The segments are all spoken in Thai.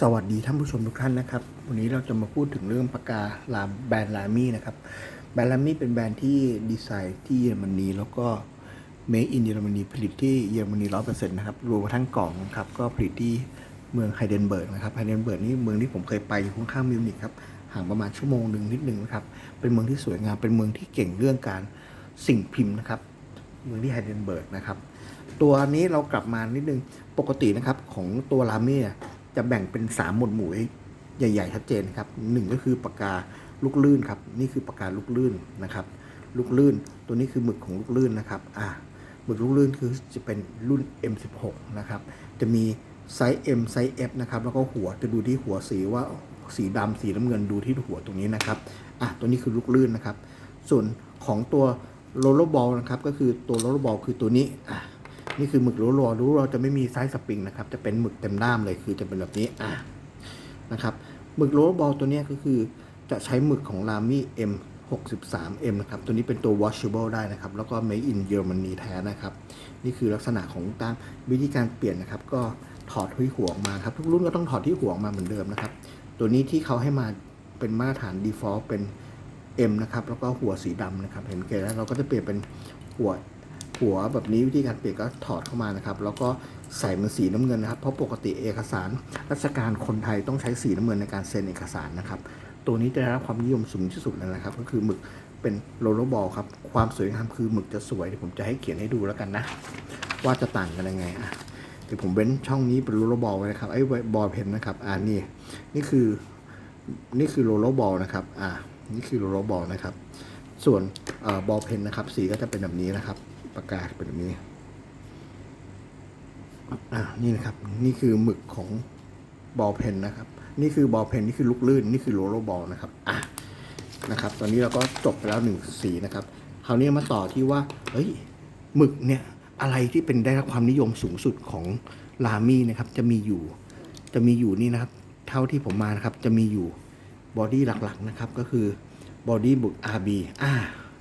สวัสดีท่านผู้ชมทุกท่านนะครับ วันนี้เราจะมาพูดถึงเรื่องปากกาลามแบรนด์ลามี่นะครับ แบรนด์ลามี่เป็นแบรนด์ที่ดีไซน์ที่เยอรมนีแล้วก็เมคอินเยอรมนีผลิตที่เยอรมนีร้อยเปอร์เซ็นต์นะครับรวมกระทั่งกล่องนะครับ ก็ผลิตที่เมืองไฮเดนเบิร์กนะครับไฮเดนเบิร์กนี่เมืองที่ผมเคยไปอยู่ข้างๆมิวนิกครับห่างประมาณชั่วโมงหนึ่งนิดหนึ่งนะครับเป็นเมืองที่สวยงามเป็นเมืองที่เก่งเรื่องการสิ่งพิมพ์นะครับเมืองที่ไฮเดนเบิร์กนะครับตัวนี้เรากลับมานิดนึงปกตินะครับของตัวราเม่ จะแบ่งเป็น 3 หมวดหมู่ใหญ่ ๆ ชัดเจนครับหนึ่งก็คือปากกาลูกลื่นครับ นี่คือปากกาลูกลื่นนะครับ ลูกลื่น ตัวนี้คือหมึกของลูกลื่นนะครับ อ่าหมึกลูกลื่นคือจะเป็นรุ่น M16 นะครับ จะมีไซส์ M ไซส์ F นะครับ แล้วก็หัวจะดูที่หัวสีว่าสีดำสีน้ำเงินดูที่หัวตรงนี้นะครับ อะ ตัวนี้คือลูกลื่นนะครับ ส่วนของตัวโรลเลอร์บอลนะครับ ก็คือตัวโรลเลอร์บอลคือตัวนี้ อะ นี่คือหมึกโรลลอรู้เราจะไม่มีไซส์สปริงนะครับ จะเป็นหมึกเต็มด้ามเลยคือจะเป็นแบบนี้อะนะครับหมึกโรลบอลตัวนี้ก็คือจะใช้หมึกของ Lamy M 63 M นะครับ ตัวนี้เป็นตัว washable ได้นะครับ แล้วก็ made in Germany แท้นะครับ นี่คือลักษณะของตามวิธีการเปลี่ยนนะครับ ก็ถอดที่หัวออกมาครับ ทุกรุ่นก็ต้องถอดที่หัวออกมาเหมือนเดิมนะครับ ตัวนี้ที่เขาให้มาเป็นมาตรฐาน default เป็น M นะครับ แล้วก็หัวสีดำนะครับ เห็นเกแล้วเราก็จะเปลี่ยนเป็นหัว หัวแบบนี้วิธีการเปลี่ยนก็ถอดเข้ามานะครับ แล้วก็ใส่เป็นสีน้ำเงินนะครับ เพราะปกติเอกสาร ราชการคนไทยต้องใช้สีน้ำเงินในการเซ็นเอกสารนะครับ ตัวนี้จะได้รับความนิยมสูงที่สุดนะครับ ก็คือหมึกเป็นโรลเลบอลครับ ความสวยงามคือหมึกจะสวยเดี๋ยวผมจะให้เขียนให้ดูแล้วกันนะ ว่าจะต่างกันยังไงอะเดี๋ยวผมเว้นช่องนี้เป็นโรลเลบอลไว้นะครับไอ้บอลเพนนะครับอ่านี่นี่คือนี่คือโรลเลบอลนะครับอ่านี่คือโรลเลบอลนะครับ ส่วนบอลเพนนะครับ สีก็จะเป็นแบบนี้นะครับ ปากกาเป็นแบบนี้อ่านี่นะครับ นี่คือหมึกของบอลเพนนะครับ นี่คือบอลเพนนี่คือลูกลื่น นี่คือโรลเลอร์บอลนะครับอะนะครับ ตอนนี้เราก็จบไปแล้วหนึ่งสีนะครับ คราวนี้มาต่อที่ว่า เฮ้ยหมึกเนี่ยอะไรที่เป็นได้รับความนิยมสูงสุดของลามี่นะครับ จะมีอยู่ จะมีอยู่นี่นะครับ เท่าที่ผมมานะครับ จะมีอยู่บอดี้หลักๆนะครับ ก็คือบอดี้บุก RB อ่า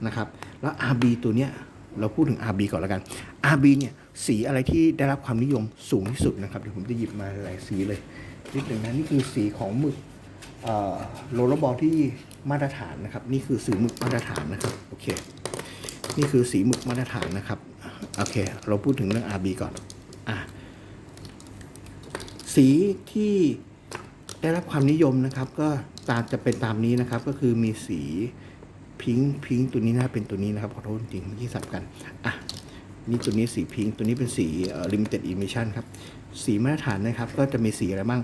นะครับ แล้ว RB ตัวเนี้ย เราพูดถึง RB ก่อนแล้วกัน RB เนี่ยสีอะไรที่ได้รับความนิยมสูงที่สุดนะครับ เดี๋ยวผมจะหยิบมาหลายสีเลยนิดหนึ่งนะนี่คือสีของหมึกโรลลบอลที่มาตรฐานนะครับ นี่คือสีหมึกมาตรฐานนะครับโอเคนี่คือสีหมึกมาตรฐานนะครับโอเค เราพูดถึงเรื่อง RB ก่อนอะสีที่ได้รับความนิยมนะครับ ก็ตามจะเป็นตามนี้นะครับก็คือมีสี พิงค์พิงตัวนี้นะเป็นตัวนี้นะครับขอโทษจริงเมื่อกี้สับกันอะนี่ตัวนี้สีพิงค์ตัวนี้เป็นสีเอ่อ limited edition ครับสีมาตรฐานนะครับ ก็จะมีสีอะไรบ้าง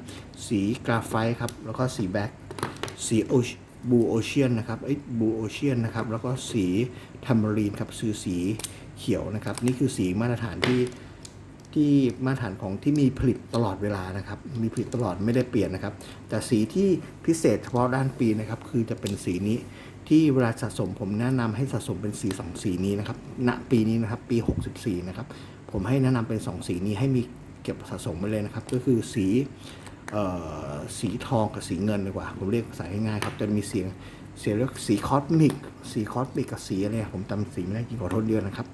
สีกราไฟต์ครับ แล้วก็สีแบ็กสีโอบูโอเชียนนะครับไอ้บูโอเชียนนะครับ แล้วก็สีทัมเบอรีนครับคือสีเขียวนะครับ นี่คือสีมาตรฐานที่ที่มาตรฐานของที่มีผลิตตลอดเวลานะครับ มีผลิตตลอดไม่ได้เปลี่ยนนะครับ แต่สีที่พิเศษเฉพาะด้านปีนะครับ คือจะเป็นสีนี้ ที่เวลาสะสมผมแนะนำให้สะสมเป็นสีสองสีนี้นะครับณปีนี้นะครับปี 64 นะครับ ผมให้แนะนำเป็นสองสีนี้ให้มีเก็บสะสมไว้เลยนะครับ ก็คือสีออสีทองกับสีเงินดีกว่า ผมเรียกภาษาง่ายๆครับ จะมีเสียงเสียงเรียกสีคอสมิก สีคอสมิกกับสีอะไรผมจำสีไม่ได้จริงขอโทษเดือนนะครับ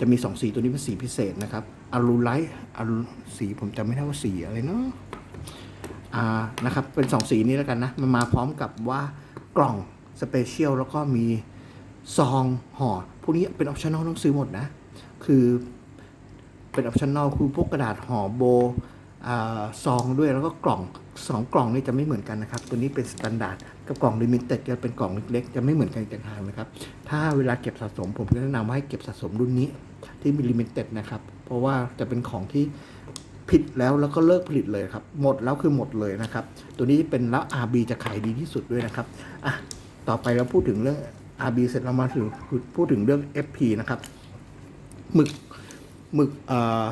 จะมีสองสีตัวนี้เป็นสีพิเศษนะครับอะลูไลท์อะลูสีผมจำไม่ได้ว่าสีอะไรเนาะอ่านะครับ เป็นสองสีนี้แล้วกันนะ มันมาพร้อมกับว่ากล่อง สเปเชียลแล้วก็มีซองห่อพวกนี้เป็นออปชั่นอลต้องซื้อหมดนะ คือเป็นออปชั่นอลคือพวกกระดาษห่อโบอซองด้วยแล้วก็กล่องสองกล่องนี่จะไม่เหมือนกันนะครับ ตัวนี้เป็นสแตนดาร์ดกับกล่องลิมิเต็ดจะเป็นกล่องเล็กๆ จะไม่เหมือนกันอีกต่างหากนะครับ ถ้าเวลาเก็บสะสมผมก็แนะนำว่าให้เก็บสะสมรุ่นนี้ที่มีลิมิเต็ดนะครับ เพราะว่าจะเป็นของที่ผิดแล้วแล้วก็เลิกผลิตเลยครับ หมดแล้วคือหมดเลยนะครับ ตัวนี้เป็นแล้ว RB จะขายดีที่สุดด้วยนะครับอะ ต่อไปเราพูดถึงเรื่อง RB เสร็จเรามาถึงพูดถึงเรื่อง FP นะครับหมึกหมึกเอ่อ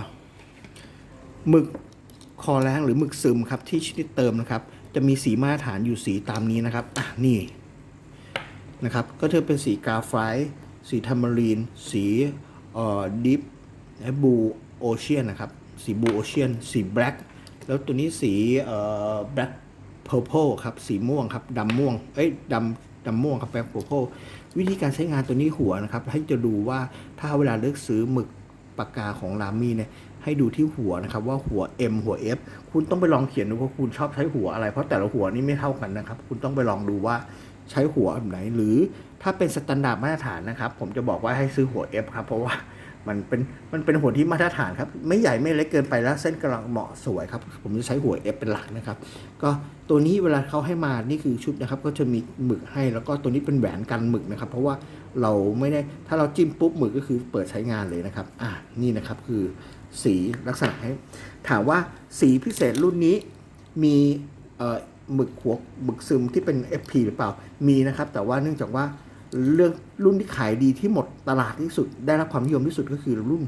หมึกคอแรงหรือหมึกซึมครับที่ชนิดเติมนะครับ จะมีสีมาตรฐานอยู่สีตามนี้นะครับอะนี่นะครับก็จะเป็นสีกาไฟสีทัมมารีน สีเอ่อดิฟและบูโอเชียนนะครับ สีบูโอเชียนสีแบล็กแล้วตัวนี้สีเอ่อแบล็กเพอร์เพลครับ สีม่วงครับดำม่วง เอ้ยดำ ดำม่วงครับแบล็กเพอร์เพวิธีการใช้งานตัวนี้หัวนะครับ ให้จะดูว่าถ้าเวลาเลือกซื้อหมึกปากกาของรามี่เนี่ยให้ดูที่หัวนะครับว่าหัว M หัว F คุณต้องไปลองเขียนดูว่าคุณชอบใช้หัวอะไร เพราะแต่ละหัวนี่ไม่เท่ากันนะครับ คุณต้องไปลองดูว่าใช้หัวแบบไหน หรือถ้าเป็นสแตนดาร์ดมาตรฐานนะครับ ผมจะบอกว่าให้ซื้อหัว F ครับเพราะว่า มันเป็นมันเป็นหัวที่มาตรฐานครับ ไม่ใหญ่ไม่เล็กเกินไปแล้วเส้นกำลังเหมาะสวยครับ ผมจะใช้หัว F เป็นหลักนะครับ ก็ตัวนี้เวลาเขาให้มานี่คือชุดนะครับ ก็จะมีหมึกให้แล้วก็ตัวนี้เป็นแหวนกันหมึกนะครับ เพราะว่าเราไม่ได้ถ้าเราจิ้มปุ๊บหมึกก็คือเปิดใช้งานเลยนะครับ อะนี่นะครับคือสีลักษณะให้ ถามว่าสีพิเศษรุ่นนี้มีหมึกหัวหมึกซึมที่เป็น FP หรือเปล่ามีนะครับ แต่ว่าเนื่องจากว่า เรื่องรุ่นที่ขายดีที่หมดตลาดที่สุด ได้รับความนิยมที่สุดก็คือรุ่น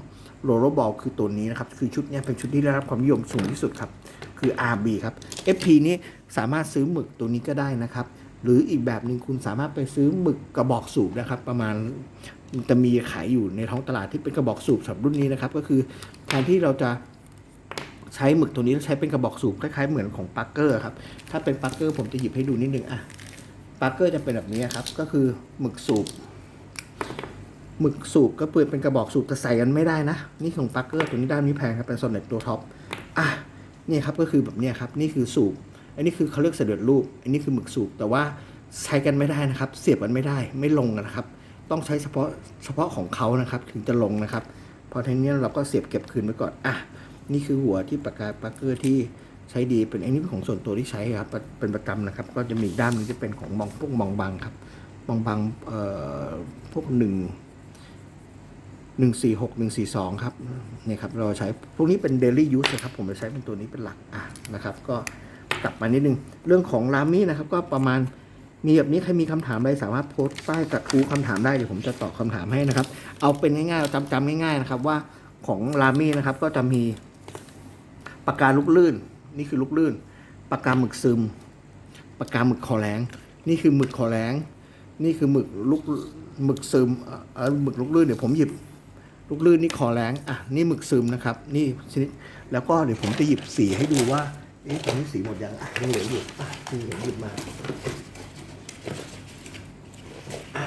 โรโรบอลคือตัวนี้นะครับ คือชุดนี้เป็นชุดที่ได้รับความนิยมสูงที่สุดครับ คือ RB ครับ FP นี้สามารถซื้อหมึกตัวนี้ก็ได้นะครับ หรืออีกแบบหนึ่งคุณสามารถไปซื้อหมึกกระบอกสูบนะครับ ประมาณจะมีขายอยู่ในท้องตลาดที่เป็นกระบอกสูบสำหรับรุ่นนี้นะครับ ก็คือแทนที่เราจะใช้หมึกตัวนี้ใช้เป็นกระบอกสูบคล้ายๆเหมือนของปักเกอร์ครับ ถ้าเป็นปักเกอร์ผมจะหยิบให้ดูนิดนึงอะ ปักเกอร์จะเป็นแบบนี้ครับ ก็คือหมึกสูบหมึกสูบก็เปิดเป็นกระบอกสูบแต่ใส่กันไม่ได้นะ นี่ของปักเกอร์ตัวนี้ด้านนี้แพงครับเป็นโซนเน็ตตัวท็อปอะนี่ครับก็คือแบบนี้ครับนี่คือสูบอันนี้คือเขาเรียกเสด็จรูป อันนี้คือหมึกสูบแต่ว่าใช้กันไม่ได้นะครับ เสียบกันไม่ได้ไม่ลงนะครับ ต้องใช้เฉพาะเฉพาะของเขานะครับ ถึงจะลงนะครับ พอทีนี้เราก็เสียบเก็บคืนไว้ก่อนอะนี่คือหัวที่ปากกาปักเกอร์ที่ ใช้ดีเป็นอันนี้เป็นของส่วนตัวที่ใช้ครับเป็นประจำนะครับ ก็จะมีด้านหนึงจะเป็นของมองพวกมองบังครับมองบังเอ่อพวกหนึ่งหนึ่งสี่หกหนึ่งสี่สองครับเนี่ยครับเราใช้พวกนี้เป็น daily use นะครับผมจะใช้เป็นตัวนี้เป็นหลักอะนะครับ ก็กลับมานิดนึงเรื่องของรามี่นะครับ ก็ประมาณมีแบบนี้ใครมีคำถามอะไรสามารถโพสต์ใต้กระทู้คำถามได้เดี๋ยวผมจะตอบคำถามให้นะครับ เอาเป็นง่ายๆจำจำง่ายๆนะครับว่าของรามี่นะครับก็จะมีปากกาลูกลื่น นี่คือลูกลื่นปากกาหมึกซึมปากกาหมึกคอแรงนี่คือหมึกคอแรงนี่คือหมึกลูกหมึกซึมเออหมึกลูกลื่นเดี๋ยวผมหยิบลูกลื่นนี่คอแรงอะนี่หมึกซึมนะครับ นี่ชนิดแล้วก็เดี๋ยวผมจะหยิบสีให้ดูว่าเอ๊ะตอนนี้สีหมดยังอะยังเหลืออยู่อะนี่เหลือหยิบมาอะ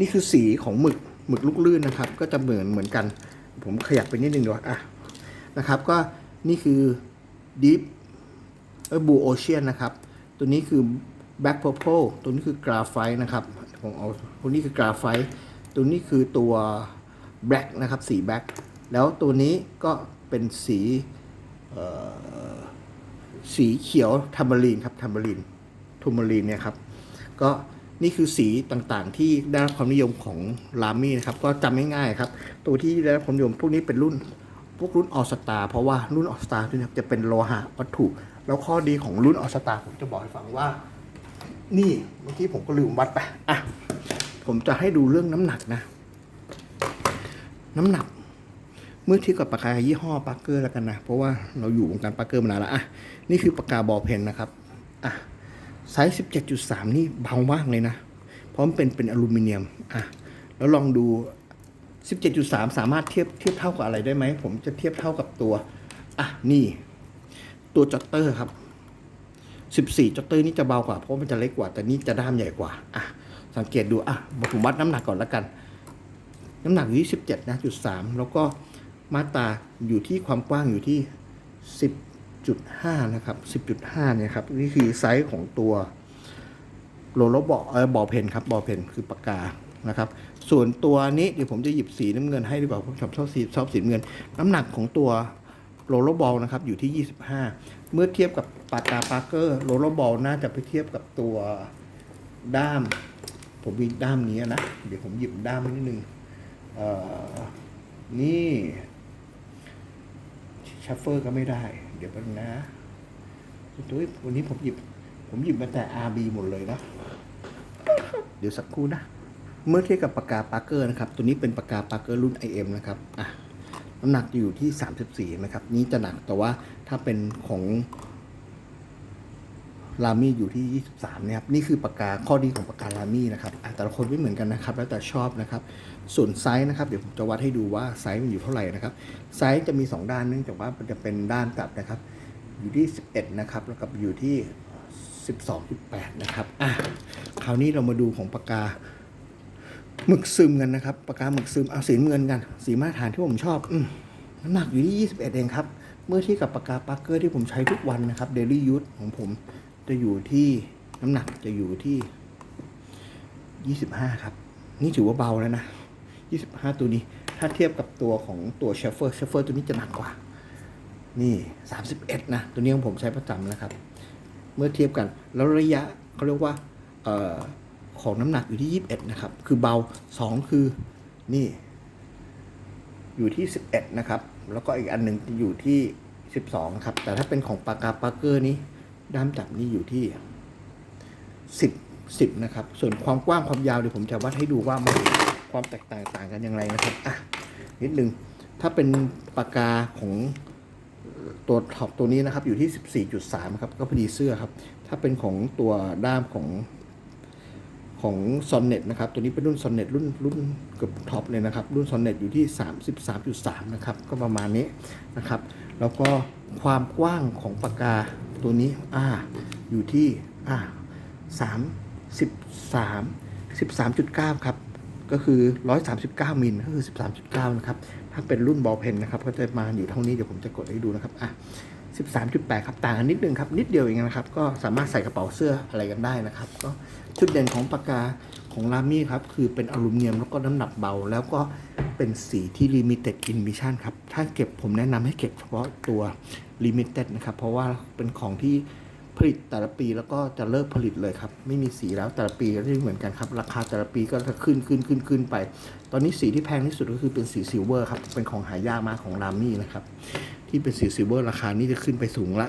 นี่คือสีของหมึกหมึกลูกลื่นนะครับ ก็จะเหมือนเหมือนกัน ผมขยับไปนิดนึงดีกว่าอะนะครับ ก็นี่คือ deep เออบูโอเชียนนะครับ ตัวนี้คือ black purple ตัวนี้คือกราไฟต์นะครับ ผมเอาตัวนี้คือกราไฟต์ตัวนี้คือตัว black นะครับ สี black แล้วตัวนี้ก็เป็นสีสีเขียวทัมเบอรีนครับทัมเบอรีนทัมเบอรีนเนี่ยครับ ก็นี่คือสีต่างๆ ที่ได้รับความนิยมของลามี่นะครับ ก็จำง่ายๆครับ ตัวที่ได้รับความนิยมพวกนี้เป็นรุ่น พวกรุ่นออสตาเพราะว่ารุ่นออสตาเนี่ยจะเป็นโลหะวัตถุ แล้วข้อดีของรุ่นออสตาผมจะบอกให้ฟังว่า นี่เมื่อกี้ผมก็ลืมวัดไปอะผมจะให้ดูเรื่องน้ำหนักนะ น้ำหนัก เมื่อเทียบกับปากกายี่ห้อปาร์เกอร์แล้วกันนะ เพราะว่าเราอยู่วงการปาร์เกอร์มานานแล้วอะนี่คือปากกาบอลเพนนะครับอะไซส์สิบเจ็ดจุดสามนี่เบามากเลยนะ เพราะมันเป็นเป็นอลูมิเนียมอะแล้วลองดู 17.3 สามารถเทียบเทียบเท่ากับอะไรได้ไหม ผมจะเทียบเท่ากับตัว อะ นี่ ตัวจอตเตอร์ครับ 14จอตเตอร์นี่จะเบากว่า เพราะมันจะเล็กกว่า แต่นี่จะด้ามใหญ่กว่า อะ สังเกตดู อะ ผมวัดน้ำหนักก่อนแล้วกัน น้ำหนักอยู่ที่ 17นะจุด3แล้วก็มาตาอยู่ที่ความกว้างอยู่ที่ 10.5 นะครับ 10.5 เนี่ยครับ นี่คือไซส์ของตัวโรลบอเออบอเพนครับ บอเพนคือปากกา นะครับ ส่วนตัวนี้เดี๋ยวผมจะหยิบสีน้ำเงินให้ดีกว่าผมชอบชอบสีชอบสีน้ำเงิน น้ำหนักของตัวโรลบอลนะครับอยู่ที่ 25 เมื่อเทียบกับปากกาปาร์เกอร์โรลบอลน่าจะไปเทียบกับตัวด้าม ผมมีด้ามนี้นะ เดี๋ยวผมหยิบด้ามนิดนึงเอ่อนี่ชัฟเฟอร์ก็ไม่ได้ เดี๋ยวแป๊บนึงนะตัววันนี้ผมหยิบ ผมหยิบมาแต่ RB หมดเลยนะ เดี๋ยวสักครู่นะ เมื่อเทียบกับปากกาปาร์เกอร์นะครับ ตัวนี้เป็นปากกาปาร์เกอร์รุ่น IM นะครับอะน้ำหนักอยู่ที่ 34 นะครับ นี้จะหนักแต่ว่าถ้าเป็นของลามี่อยู่ที่ 23นะครับ นี่คือปากกาข้อดีของปากกาลามี่นะครับแต่ละคนไม่เหมือนกันนะครับ แล้วแต่ชอบนะครับ ส่วนไซส์นะครับ เดี๋ยวผมจะวัดให้ดูว่าไซส์มันอยู่เท่าไหร่นะครับ ไซส์จะมี 2 ด้านเนื่องจากว่ามันจะเป็นด้านกลับนะครับ อยู่ที่ 11 นะครับ แล้วกับอยู่ที่ 12.8 นะครับ อะ คราวนี้เรามาดูของปากกา หมึกซึมกันนะครับปากกาหมึกซึมเอาสีน้ำเงินกัน สีมาตรฐานที่ผมชอบอืมน้ำหนักอยู่ที่ 21 เองครับ เมื่อเที่กับปากกาปาร์เกอร์ที่ผมใช้ทุกวันนะครับเดลี่ยูทของผมจะอยู่ที่น้ำหนักจะอยู่ที่ 25 ครับ นี่ถือว่าเบาแล้วนะ 25 ตัวนี้ ถ้าเทียบกับตัวของตัวเชฟเฟอร์เชฟเฟอร์ตัวนี้จะหนักกว่า นี่ 31 นะ ตัวนี้ของผมใช้ประจำนะครับ เมื่อเทียบกัน แล้วระยะเขาเรียกว่าเอ่อ ของน้ำหนักอยู่ที่ 21 นะครับ คือเบา 2 คือนี่ อยู่ที่ 11 นะครับ แล้วก็อีกอันหนึ่งอยู่ที่ 12 ครับ แต่ถ้าเป็นของปากกาปาร์เกอร์นี้ด้ามจับนี่อยู่ที่ 10 10 นะครับ ส่วนความกว้างความยาวเดี๋ยวผมจะวัดให้ดูว่ามันความแตกต่างต่างกันอย่างไรนะครับอะนิดนึงถ้าเป็นปากกาของตัวท็อปตัวนี้นะครับอยู่ที่ 14.3 ครับ ก็พอดีเสื้อครับ ถ้าเป็นของตัวด้ามของ ของซอนเน็ตนะครับ ตัวนี้เป็นรุ่นซอนเน็ตรุ่นรุ่นเกือบท็อปเลยนะครับ รุ่นซอนเน็ตอยู่ที่ 33.3 นะครับ ก็ประมาณนี้นะครับ แล้วก็ความกว้างของปากกาตัวนี้อ่าอยู่ที่อ่า33 13.9 ครับ ก็คือ 139มิลก็คือ 13.9 นะครับ ถ้าเป็นรุ่นบอลเพนนะครับ ก็จะมาอยู่เท่านี้ เดี๋ยวผมจะกดให้ดูนะครับ อะ 13.8 ครับ ต่างกันนิดนึงครับ นิดเดียวเองนะครับ ก็สามารถใส่กระเป๋าเสื้ออะไรกันได้นะครับ ก็จุดเด่นของปากกาของลามี่ครับ คือเป็นอลูมิเนียมแล้วก็น้ำหนักเบา แล้วก็เป็นสีที่ limited edition ครับ ถ้าเก็บผมแนะนำให้เก็บเฉพาะตัว limited นะครับ เพราะว่าเป็นของที่ผลิตแต่ละปีแล้วก็จะเลิกผลิตเลยครับ ไม่มีสีแล้วแต่ละปีก็จะเหมือนกันครับ ราคาแต่ละปีก็จะขึ้นขึ้นขึ้นขึ้นไป ตอนนี้สีที่แพงที่สุดก็คือเป็นสีซิลเวอร์ครับ เป็นของหายากมากของลามี่นะครับ ที่เป็นสีซิลเวอร์ราคานี้จะขึ้นไปสูงละ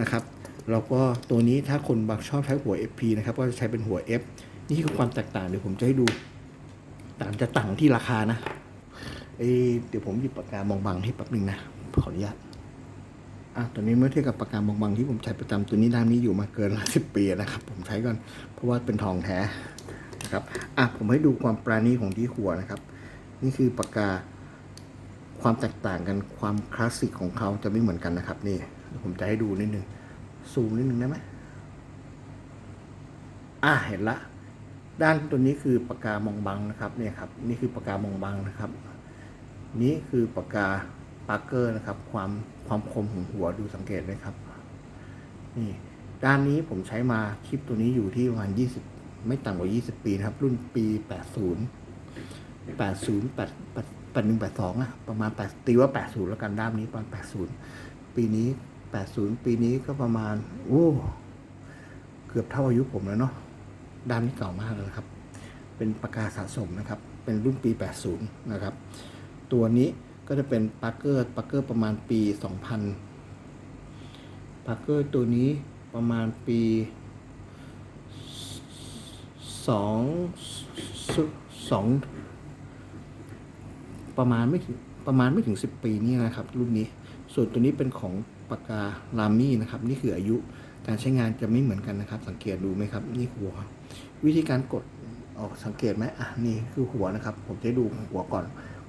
นะครับแล้วก็ตัวนี้ถ้าคนบางชอบใช้หัว FP นะครับก็จะใช้เป็นหัว F นี่คือความแตกต่างเดี๋ยวผมจะให้ดูต่างจะต่างที่ราคานะเอเดี๋ยวผมหยิบปากกามองบังให้แป๊บนึงนะขออนุญาตอะตัวนี้เมื่อเทียบกับปากกามองบังที่ผมใช้ประจำตัวนี้ด้านนี้อยู่มาเกินสิบปีนะครับ ผมใช้ก่อนเพราะว่าเป็นทองแท้นะครับอะผมให้ดูความปราณีของที่หัวนะครับ นี่คือปากกา ความแตกต่างกันความคลาสสิกของเขาจะไม่เหมือนกันนะครับ นี่ ผมจะให้ดูนิดนึงซูมนิดนึงได้ไหมอะเห็นละด้านตัวนี้คือปากกามองบังนะครับเนี่ยครับ นี่คือปากกามองบังนะครับ นี่คือปากกาปาร์เกอร์นะครับ ความความคมของหัวดูสังเกตไหมครับ นี่ ด้านนี้ผมใช้มาคลิปตัวนี้อยู่ที่ประมาณ20 ไม่ต่ำกว่า 20 ปีนะครับ รุ่นปี 80 80 8 8 81 82อะประมาณ8ตีว่า80แล้วกันด้ามนี้ประมาณ80ปีนี้80ปีนี้ก็ประมาณ โอ้เกือบเท่าอายุผมแล้วเนาะด้ามนี้เก่ามากเลยครับ เป็นปากกาสะสมนะครับ เป็นรุ่นปี 80 นะครับ ตัวนี้ก็จะเป็นปาร์เกอร์ปาร์เกอร์ประมาณปี 2000ปาร์เกอร์ตัวนี้ประมาณปีสองสอง ประมาณไม่ถึงประมาณไม่ถึง 10 ปีนี่นะครับรุ่นนี้ ส่วนตัวนี้เป็นของปากกาลามี่นะครับ นี่คืออายุการใช้งานจะไม่เหมือนกันนะครับ สังเกตดูไหมครับ นี่หัว วิธีการกดออกสังเกตไหมอะนี่คือหัวนะครับ ผมจะให้ดูหัวก่อน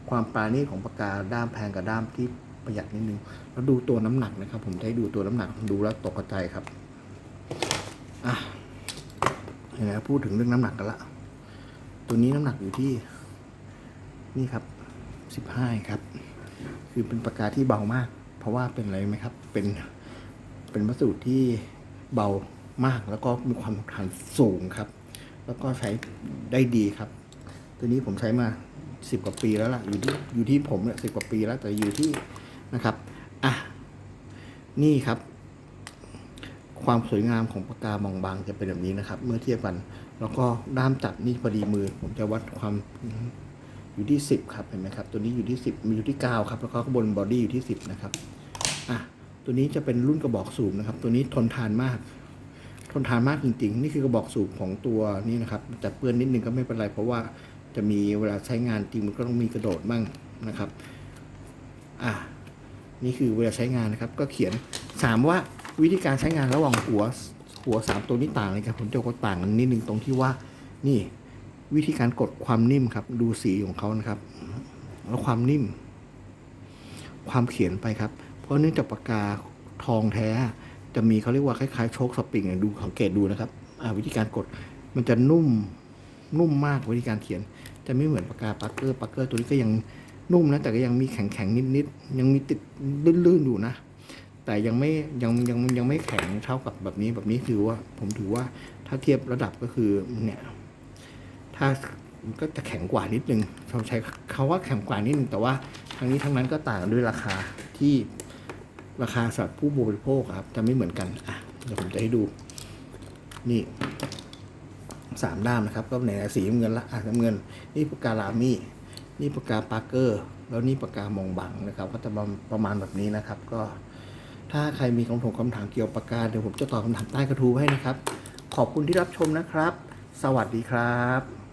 ความปราณีตของปากกาด้ามแพงกับด้ามที่ประหยัดนิดนึง แล้วดูตัวน้ำหนักนะครับ ผมจะให้ดูตัวน้ำหนักดูแล้วตกใจครับอะเห็นไหมพูดถึงเรื่องน้ำหนักกันละ ตัวนี้น้ำหนักอยู่ที่ นี่ครับ สิบห้าครับ คือเป็นปากกาที่เบามาก เพราะว่าเป็นอะไรไหมครับ เป็นเป็นวัสดุที่เบามากแล้วก็มีความทนทานสูงครับ แล้วก็ใช้ได้ดีครับ ตัวนี้ผมใช้มาสิบกว่าปีแล้วล่ะ อยู่ที่อยู่ที่ผมเนี่ยสิบกว่าปีแล้วแต่อยู่ที่นะครับอะนี่ครับ ความสวยงามของปากกามองบางจะเป็นแบบนี้นะครับ เมื่อเทียบกัน แล้วก็ด้ามจับนี่พอดีมือ ผมจะวัดความ อยู่ที่สิบครับเห็นไหมครับ ตัวนี้อยู่ที่สิบมีอยู่ที่เก้าครับแล้วก็ข้างบนบอดี้อยู่ที่สิบนะครับอะตัวนี้จะเป็นรุ่นกระบอกสูบนะครับ ตัวนี้ทนทานมาก ทนทานมากจริง ๆ นี่คือกระบอกสูบของตัวนี้นะครับแต่เปื้อนนิดนึงก็ไม่เป็นไร เพราะว่าจะมีเวลาใช้งานจริงมันก็ต้องมีกระโดดบ้างนะครับอะนี่คือเวลาใช้งานนะครับ ก็เขียนถามว่าวิธีการใช้งานระหว่างหัวหัวสามตัวนี้ต่างเลยครับผมจะก็ต่างกันนิดนึงตรงที่ว่านี่ วิธีการกดความนิ่มครับ ดูสีของเขานะครับ แล้วความนิ่ม ความเขียนไปครับ เพราะเนื่องจากปากกาทองแท้ จะมีเขาเรียกว่าคล้ายๆโชคสปริงดูสังเกตดูนะครับวิธีการกดมันจะนุ่มนุ่มมากวิธีการเขียน จะไม่เหมือนปากกาปักเกอร์ปักเกอร์ตัวนี้ก็ยังนุ่มนะแต่ก็ยังมีแข็งแข็งๆนิดๆยังมีติดลื่นๆอยู่นะ แต่ยังไม่ยังยังยังไม่แข็งเท่ากับแบบนี้แบบนี้ถือว่า ผมถือว่าถ้าเทียบระดับก็คือเนี่ย ถ้ามันก็จะแข็งกว่านิดนึงเราใช้คาว่าแข็งกว่านิดนึงแต่ว่าทั้งนี้ทั้งนั้นก็ต่างด้วยราคาที่ราคาสำหรับผู้บริโภคครับ จะไม่เหมือนกันอะเดี๋ยวผมจะให้ดู นี่สามด้ามนะครับ ก็ในสีน้ำเงินละอะน้ำเงิน นี่ปากกาลามี่นี่ปากกาปาร์เกอร์ แล้วนี่ปากกามองบังนะครับ ก็จะประมาณแบบนี้นะครับ ก็ถ้าใครมีคำถามคำถามเกี่ยวกับปากกาเดี๋ยวผมจะตอบคำถามใต้กระทู้ให้นะครับ ขอบคุณที่รับชมนะครับ สวัสดีครับ